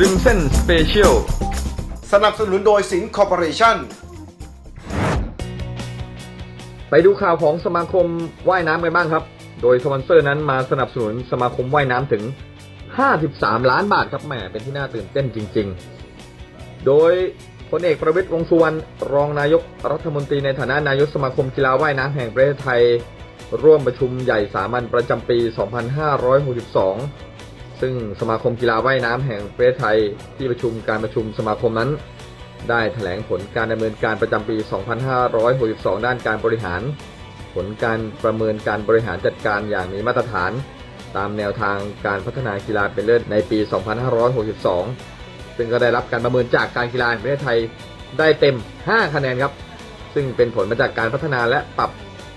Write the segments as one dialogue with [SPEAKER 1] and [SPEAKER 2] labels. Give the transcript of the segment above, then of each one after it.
[SPEAKER 1] ริมเส้นสเปเชียล
[SPEAKER 2] สนับสนุนโดยสิงห์คอร์ปอเรชั่น
[SPEAKER 1] ไปดูข่าวของสมาคมว่ายน้ำกันบ้างครับ โดยสปอนเซอร์นั้นมาสนับสนุนสมาคมว่ายน้ำถึง 53 ล้านบาทครับแหมเป็นที่น่าตื่นเต้นจริง ๆ โดยพลเอกประวิตรวงษ์สุวรรณรองนายกรัฐมนตรีในฐานะนายกสมาคมกีฬาว่ายน้ำแห่งประเทศไทย ร่วมประชุมใหญ่สามัญประจำปี 2562 ซึ่งสมาคมกีฬาว่ายน้ำแห่งประเทศไทยที่ประชุมการประชุมสมาคมนั้น ได้แถลงผลการดำเนินการประจำปี 2562 ด้านการบริหาร ผลการประเมินการบริหารจัดการอย่างมีมาตรฐาน ตามแนวทางการพัฒนากีฬาเป็นเลิศในปี 2562 ซึ่งก็ได้รับการประเมินจากการกีฬาแห่งประเทศไทยได้เต็ม 5 คะแนนครับ ซึ่งเป็นผลมาจากการพัฒนาและปรับ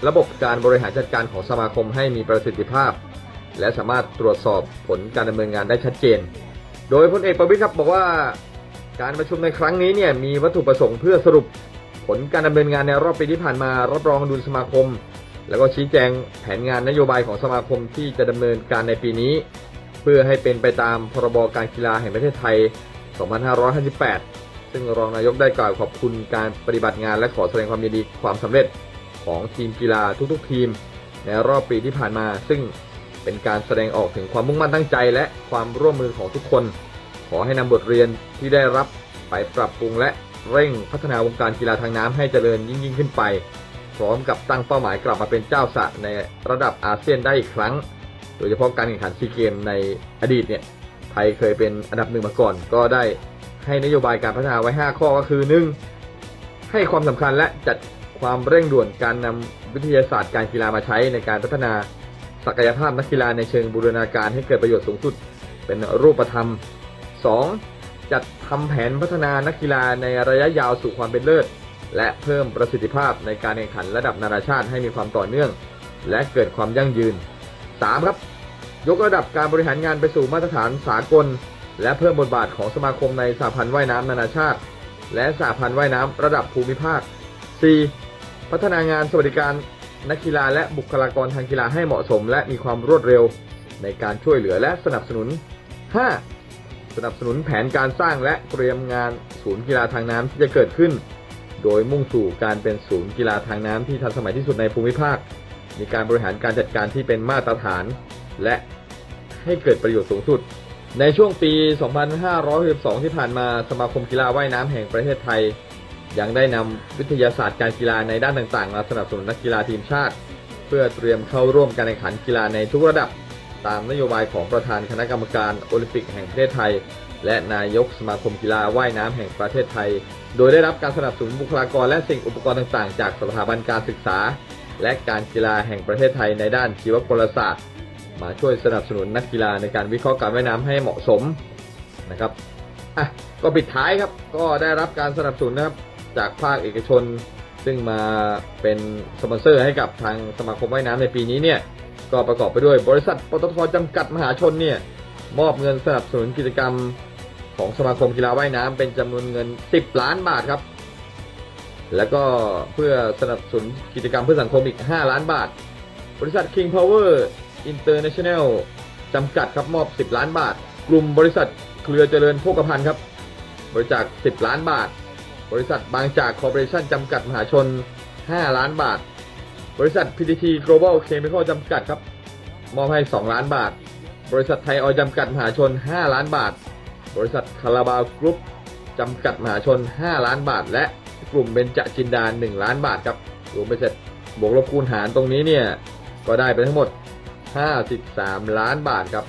[SPEAKER 1] ระบบการบริหารจัดการของสมาคมให้มีประสิทธิภาพ และสามารถตรวจสอบผลการดำเนินงานได้ชัดเจน โดยพลเอกประวิตรครับบอกว่าการประชุมในครั้งนี้เนี่ยมีวัตถุประสงค์เพื่อสรุปผลการดำเนินงานในรอบปีที่ผ่านมารับรองดุลสมาคม แล้วก็ชี้แจงแผนงานนโยบายของสมาคมที่จะดำเนินการในปีนี้ เพื่อให้เป็นไปตามพรบการกีฬาแห่งประเทศไทย 2558 ซึ่งรองนายกได้กล่าวขอบคุณการปฏิบัติงานและขอแสดงความยินดีความสำเร็จของทีมกีฬาทุกๆ ทีม ในรอบปีที่ผ่านมา ซึ่ง เป็นการแสดงออกถึงความมุ่งมั่นตั้งใจ และความร่วมมือของทุกคน ขอให้นำบทเรียนที่ได้รับไปปรับปรุงและเร่งพัฒนาวงการกีฬาทางน้ำให้เจริญยิ่งยิ่งขึ้นไป พร้อมกับตั้งเป้าหมายกลับมาเป็นเจ้าสระในระดับอาเซียนได้อีกครั้ง โดยเฉพาะการแข่งขันซีเกมในอดีตเนี่ยไทยเคยเป็นอันดับหนึ่งมาก่อน ก็ได้ให้นโยบายการพัฒนาไว้ 5 ข้อก็คือ 1. ให้ความสำคัญและจัดความเร่งด่วนการนำวิทยาศาสตร์การกีฬามาใช้ในการพัฒนา ศักยภาพนักกีฬาในเชิงบูรณาการให้เกิดประโยชน์สูงสุด เป็นรูปธรรม 2. จัดทำแผนพัฒนานักกีฬาในระยะยาวสู่ความเป็นเลิศ และเพิ่มประสิทธิภาพในการแข่งขันระดับนานาชาติให้มีความต่อเนื่อง และเกิดความยั่งยืน 3. ครับยกระดับการบริหารงานไปสู่มาตรฐานสากล และเพิ่มบทบาทของสมาคมในสหพันธ์ว่ายน้ำนานาชาติ และสหพันธ์ว่ายน้ำระดับภูมิภาค 4. พัฒนางานสวัสดิการ นักกีฬาและบุคลากรทางกีฬาให้เหมาะสม และมีความรวดเร็วในการช่วยเหลือและสนับสนุน 5. สนับสนุนแผนการสร้างและเตรียมงานศูนย์กีฬาทางน้ำที่จะเกิดขึ้น โดยมุ่งสู่การเป็นศูนย์กีฬาทางน้ำที่ทันสมัยที่สุดในภูมิภาค มีการบริหารการจัดการที่เป็นมาตรฐาน และให้เกิดประโยชน์สูงสุด ในช่วงปี 2562 ที่ผ่านมาสมาคมกีฬาว่ายน้ำแห่งประเทศไทย ยังได้นำวิทยาศาสตร์การกีฬาในด้านต่างๆ มาสนับสนุนนักกีฬาทีมชาติ เพื่อเตรียมเข้าร่วมการแข่งขันกีฬาในทุกระดับ ตามนโยบายของประธานคณะกรรมการโอลิมปิกแห่งประเทศไทย และนายกสมาคมกีฬาว่ายน้ำแห่งประเทศไทย โดยได้รับการสนับสนุนบุคลากรและสิ่งอุปกรณ์ต่างๆ จากสถาบันการศึกษา และการกีฬาแห่งประเทศไทยในด้านชีวกลศาสตร์ มาช่วยสนับสนุนนักกีฬาในการวิเคราะห์การว่ายน้ำให้เหมาะสมนะครับอะก็ปิดท้ายครับก็ได้รับการสนับสนุนนะครับ จากภาคเอกชน ซึ่งมาเป็นสปอนเซอร์ให้กับทางสมาคมว่ายน้ำในปีนี้เนี่ยก็ประกอบไปด้วยบริษัทปตทจำกัดมหาชนเนี่ยมอบเงินสนับสนุนกิจกรรมของสมาคมกีฬาว่ายน้ำเป็นจำนวนเงิน 10 ล้านบาทครับ แล้วก็เพื่อสนับสนุนกิจกรรมเพื่อสังคมอีก 5 ล้านบาท บริษัท King Power International จำกัดครับมอบ 10 ล้านบาท กลุ่มบริษัทเครือเจริญโภคภัณฑ์ครับ บริจาค 10 ล้านบาท บริษัทบางจากคอร์ปอเรชั่นจำกัดมหาชน 5 ล้านบาท บริษัท PTT Global Chemical จำกัดครับ มอบให้ 2 ล้านบาท บริษัทไทยออยจำกัดมหาชน 5 ล้านบาท บริษัทคาราบาวกรุ๊ปจำกัดมหาชน 5 ล้านบาท และกลุ่มเบญจจินดา 1 ล้านบาทครับรวมไปเสร็จบวกลบคูณหารตรงนี้เนี่ยก็ได้ไปทั้งหมด 53 ล้านบาทครับ